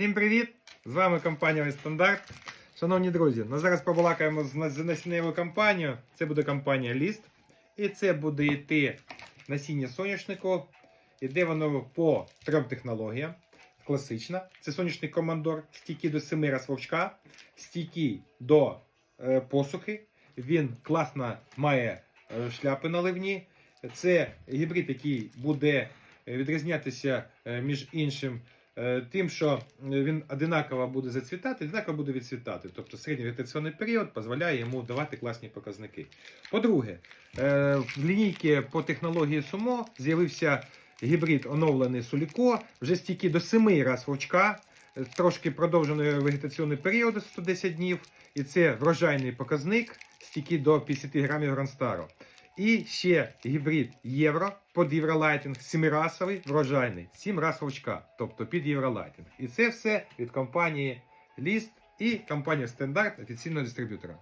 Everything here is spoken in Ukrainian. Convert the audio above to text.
Всім привіт! З вами компанія Стандарт. Шановні друзі, ну зараз побалакаємо з нас- з насінневою компанією. Це буде компанія Ліст. І це буде йти насіння соняшнику. Іде воно по трьом технологіям. Класична. Це соняшник командор, стійкий до 7 раз вовчка, стійкий до е, посухи. Він класно має е, шляпи наливні. Це гібрид, який буде е, відрізнятися е, між іншим тим, що він одинаково буде зацвітати, одинаково буде відцвітати. Тобто середній вегетаційний період дозволяє йому давати класні показники. По-друге, е, в лінійці по технології СУМО з'явився гібрид оновлений Суліко, вже стільки до 7 раз вовчка, е, трошки продовжений вегетаційний період 110 днів, і це врожайний показник, стільки до 50 грамів Гранстару. І ще гібрид Євро під Євролайтинг, сімирасовий врожайний, сім раз вовчка, тобто під Євролайтинг. І це все від компанії Ліст і компанії Стандарт офіційного дистриб'ютора.